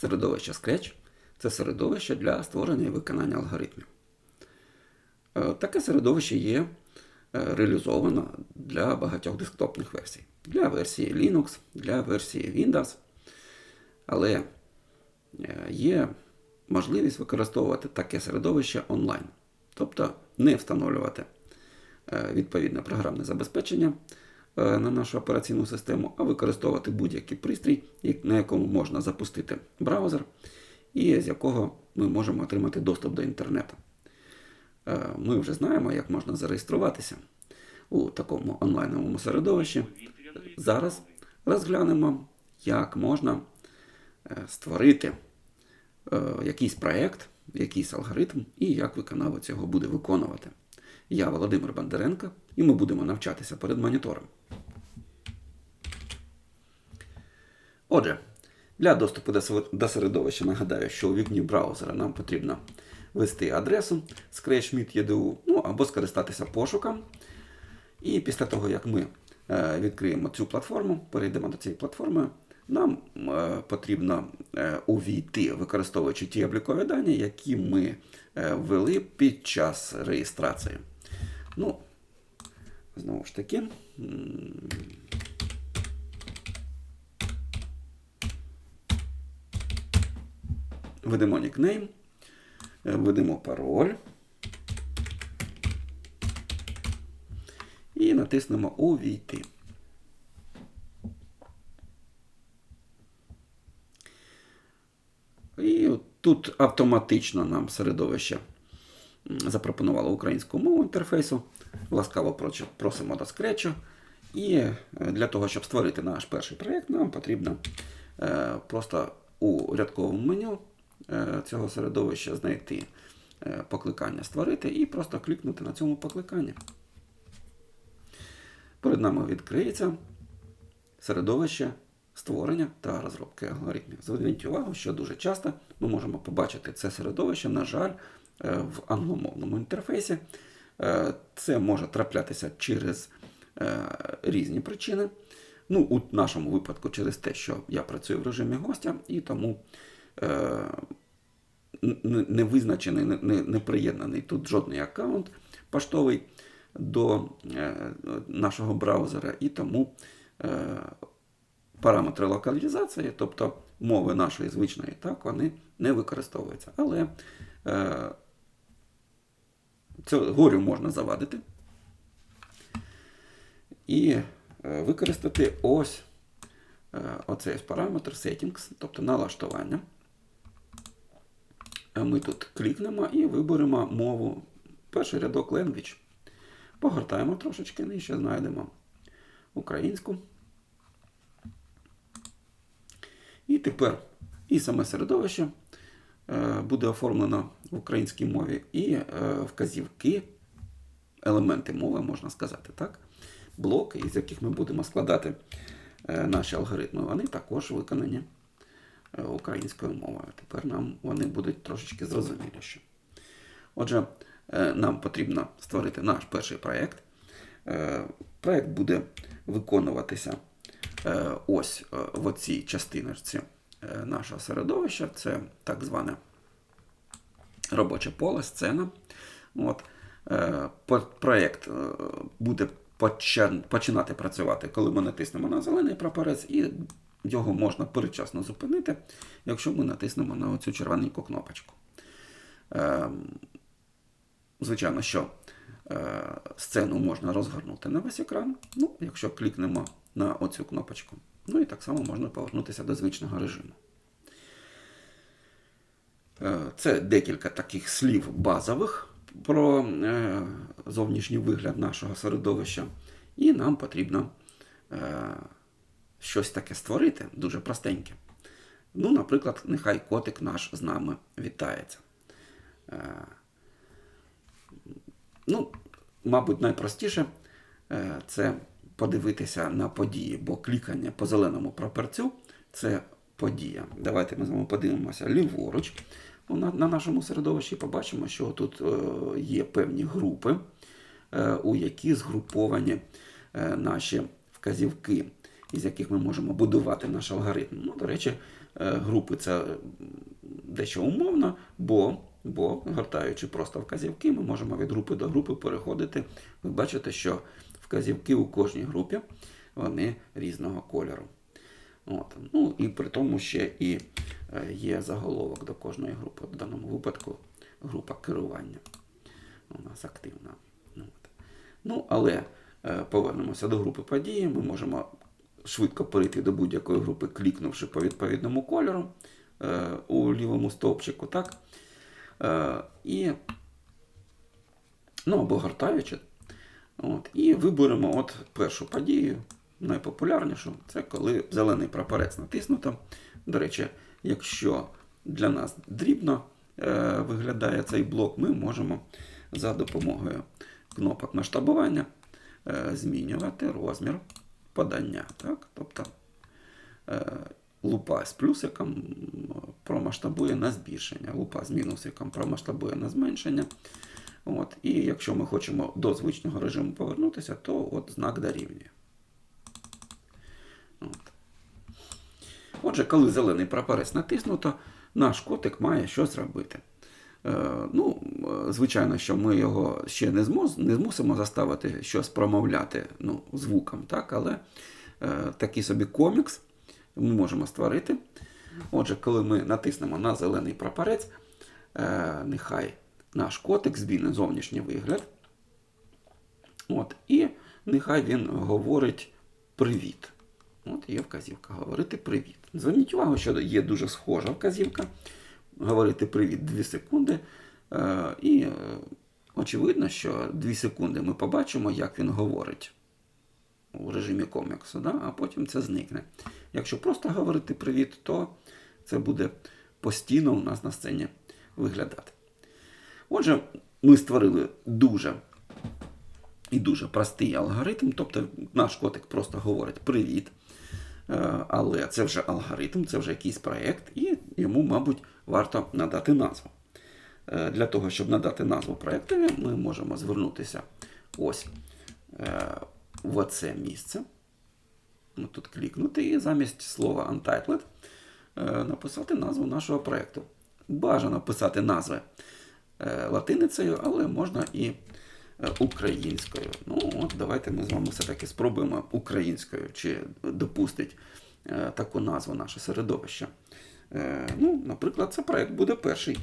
Середовище Scratch це середовище для створення і виконання алгоритмів. Е, Таке середовище є е, реалізовано для багатьох десктопних версій. Для версії Linux, для версії Windows. Але е, є можливість використовувати таке середовище онлайн. Тобто не встановлювати відповідне програмне забезпечення на нашу операційну систему, а використовувати будь-який пристрій, на якому можна запустити браузер, і з якого ми можемо отримати доступ до інтернету. Е, Ми вже знаємо, як можна зареєструватися у такому онлайновому середовищі. Зараз розглянемо, як можна е, створити е, якийсь проєкт, якийсь алгоритм і як виконавець його буде виконувати. Я Володимир Бондаренко, і ми будемо навчатися перед монітором. Отже, для доступу до середовища нагадаю, що у вікні браузера нам потрібно ввести адресу scratch.mit.edu, ну або скористатися пошуком. І після того, як ми е, відкриємо цю платформу, перейдемо до цієї платформи, нам е, потрібно е, увійти, використовуючи ті облікові дані, які ми ввели під час реєстрації. Ну, знову ж таки. Введемо нікнейм, е, введемо пароль. І натиснемо Увійти. І тут автоматично нам середовище запропонувало українську мову інтерфейсу. Ласкаво просимо до скретчу. І е, для того, щоб створити наш перший проєкт, нам потрібно е, просто у рядковому меню цього середовища знайти е, покликання створити і просто клікнути на цьому покликанні. Перед нами відкриється середовище створення та розробки алгоритмів. Зверніть увагу, що дуже часто ми можемо побачити це середовище, на жаль, е, в англомовному інтерфейсі. Е, Це може траплятися через е, різні причини. Ну, у нашому випадку через те, що я працюю в режимі гостя, і тому е, не визначений, не, не, приєднаний тут жодний аккаунт поштовий до е, нашого браузера, і тому е, параметри локалізації, тобто мови нашої звичної, так, вони не використовуються. Але е, це горю можна завадити і е, використати ось е, оцей параметр settings, тобто налаштування. Ми тут клікнемо і виберемо мову. Перший рядок language. Погортаємо трошечки нижче, знайдемо українську. І тепер і саме середовище е, буде оформлено в українській мові, і е, вказівки, елементи мови, можна сказати, так? блоки, із яких ми будемо складати е, наші алгоритми, вони також виконані українською мовою. Тепер нам вони будуть трошечки зрозуміліші. Отже, е, нам потрібно створити наш перший проєкт. Е, Проєкт буде виконуватися е, ось е, в оцій частиночці е, нашого середовища. Це так зване робоче поле, сцена. От. Е, Проєкт е, буде починати працювати, коли ми натиснемо на зелений прапорець, і його можна передчасно зупинити, якщо ми натиснемо на оцю червоненьку кнопочку. Ем, Звичайно, що е, сцену можна розгорнути на весь екран, ну, якщо клікнемо на оцю кнопочку. Ну і так само можна повернутися до звичного режиму. Е, Це декілька таких слів базових про е, зовнішній вигляд нашого середовища. І нам потрібно щось таке створити, дуже простеньке. Ну, наприклад, нехай котик наш з нами вітається. Е, Ну, мабуть, найпростіше е, це подивитися на події, бо клікання по зеленому прапорцю це подія. Давайте ми з вами подивимося ліворуч Ну, на, на нашому середовищі побачимо, що тут е, є певні групи, у які згруповані наші вказівки, із яких ми можемо будувати наш алгоритм. Ну, до речі, е, групи це дещо умовно, бо, бо гортаючи просто вказівки, ми можемо від групи до групи переходити. Ви бачите, що вказівки у кожній групі вони різного кольору. От. Ну і при тому ще і е, є заголовок до кожної групи. В даному випадку група керування у нас активна. От. Ну, але е, повернемося до групи події. Ми можемо швидко перейти до будь-якої групи, клікнувши по відповідному кольору е, у лівому стовпчику, так? Е, і, ну, або гортаючи. От, і виберемо от першу подію, найпопулярнішу. Це коли зелений прапорець натиснуто. До речі, якщо для нас дрібно е, виглядає цей блок, ми можемо за допомогою кнопок масштабування е, змінювати розмір подання. Так? Тобто е, лупа з плюсиком промасштабує на збільшення, лупа з мінусиком промасштабує на зменшення. От, і якщо ми хочемо до звичного режиму повернутися, то от знак дорівнює. От. Отже, коли зелений прапорець натиснуто, наш котик має щось робити. Е, ну, звичайно, що ми його ще не, змус, не змусимо заставити щось промовляти ну, звуком, так? але е, такий собі комікс ми можемо створити. Отже, коли ми натиснемо на зелений прапорець, е, нехай наш котик змінить зовнішній вигляд. От, і нехай він говорить привіт. От є вказівка говорити привіт. Зверніть увагу, що є дуже схожа вказівка. Говорити привіт 2 секунди. Е, і е, очевидно, що 2 секунди ми побачимо, як він говорить у режимі коміксу, да? а потім це зникне. Якщо просто говорити привіт, то це буде постійно у нас на сцені виглядати. Отже, ми створили дуже і дуже простий алгоритм, тобто наш котик просто говорить привіт. Е, Але це вже алгоритм, це вже якийсь проєкт, і йому, мабуть, варто надати назву. Е, Для того, щоб надати назву проєктові, ми можемо звернутися ось е, в оце місце. Тут клікнути і замість слова Untitled е, написати назву нашого проєкту. Бажано писати назви латиницею, але можна і українською. Ну, от давайте ми з вами все-таки спробуємо українською, чи допустить таку назву наше середовище. Ну, наприклад, це проєкт буде перший.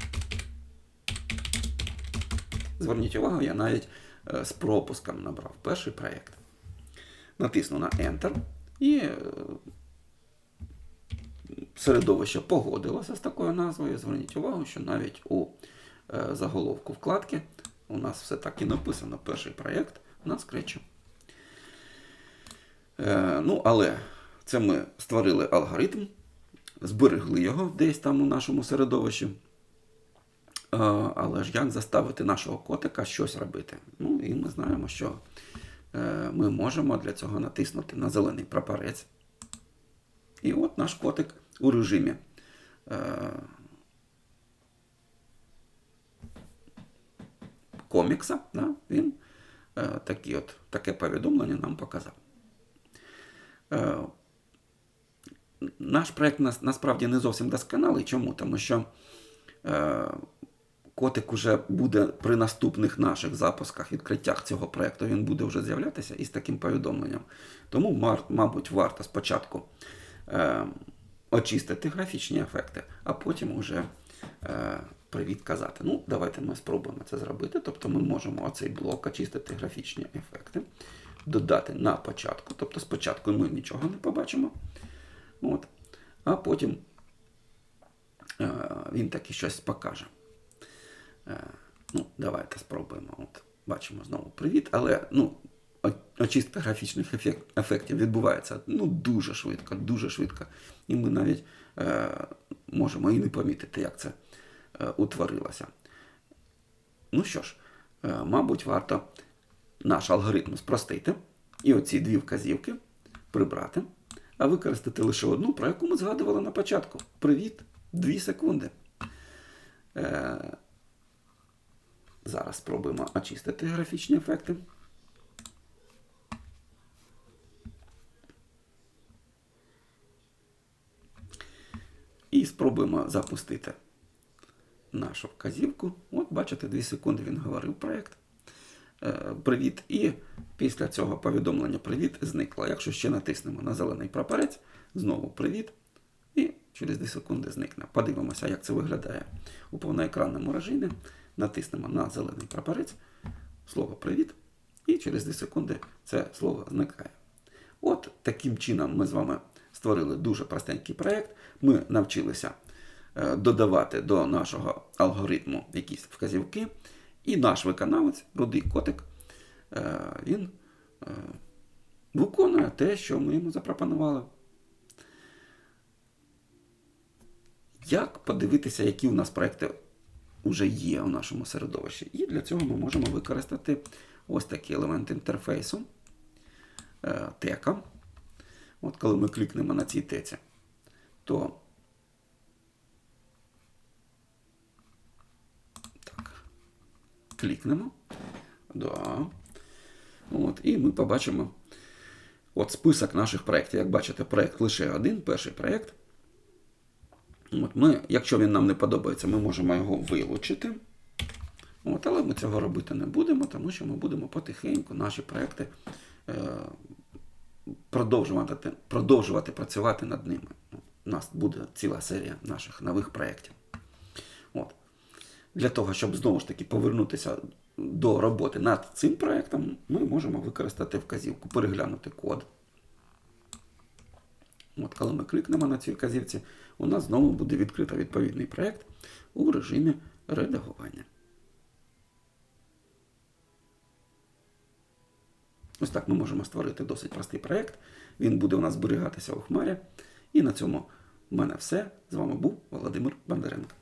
Зверніть увагу, я навіть е, з пропуском набрав перший проєкт. Натисну на Enter і е, середовище погодилося з такою назвою. Зверніть увагу, що навіть у е, заголовку вкладки у нас все так і написано перший проєкт на скретчі. Е, ну, але це ми створили алгоритм, зберегли його десь там у нашому середовищі. Але ж як заставити нашого котика щось робити? Ну, і ми знаємо, що е, ми можемо для цього натиснути на зелений прапорець. І от наш котик у режимі е, комікса, да, він е, такі от, таке повідомлення нам показав. Наш проєкт нас, насправді не зовсім досконалий. Чому? Тому що котик уже буде при наступних наших запусках, відкриттях цього проєкту, він буде вже з'являтися із таким повідомленням. Тому, мабуть, варто спочатку е, очистити графічні ефекти, а потім уже е, привіт казати. Ну, давайте ми спробуємо це зробити. Тобто ми можемо оцей блок очистити графічні ефекти, додати на початку. Тобто спочатку ми нічого не побачимо. От. А потім е, він таки щось покаже. Е, ну, давайте спробуємо. От, бачимо знову привіт, але ну, очистка графічних ефект, ефектів відбувається ну, дуже швидко, дуже швидко. І ми навіть е, можемо і не помітити, як це е, утворилося. Ну що ж, е, мабуть, варто наш алгоритм спростити і оці дві вказівки прибрати, а використати лише одну, про яку ми згадували на початку. Привіт, 2 секунди. Е, Зараз спробуємо очистити графічні ефекти. І спробуємо запустити нашу вказівку. От, бачите, 2 секунди він говорив проєкт. Е, Привіт. І після цього повідомлення Привіт зникло. Якщо ще натиснемо на зелений прапорець, знову привіт. І через 2 секунди зникне. Подивимося, як це виглядає у повноекранному режимі. Натиснемо на зелений прапорець, слово привіт. І через 2 секунди це слово зникає. От таким чином ми з вами створили дуже простенький проєкт. Ми навчилися е, додавати до нашого алгоритму якісь вказівки. І наш виконавець, рудий котик, е, він е, виконує те, що ми йому запропонували. Як подивитися, які у нас проекти вже є у нашому середовищі? І для цього ми можемо використати ось такий елемент інтерфейсу е, тека. От коли ми клікнемо на цій теці, то так, клікнемо. Да. От, і ми побачимо от список наших проєктів. Як бачите, проєкт лише один, перший проєкт. От ми, якщо він нам не подобається, ми можемо його вилучити. От, але ми цього робити не будемо, тому що ми будемо потихеньку наші проекти е, продовжувати, продовжувати працювати над ними. У нас буде ціла серія наших нових проєктів. Для того, щоб знову ж таки повернутися до роботи над цим проєктом, ми можемо використати вказівку, переглянути код. От коли ми кликнемо на цій вказівці, у нас знову буде відкрито відповідний проєкт у режимі редагування. Ось так ми можемо створити досить простий проєкт. Він буде у нас зберігатися у хмарі. І на цьому в мене все. З вами був Володимир Бондаренко.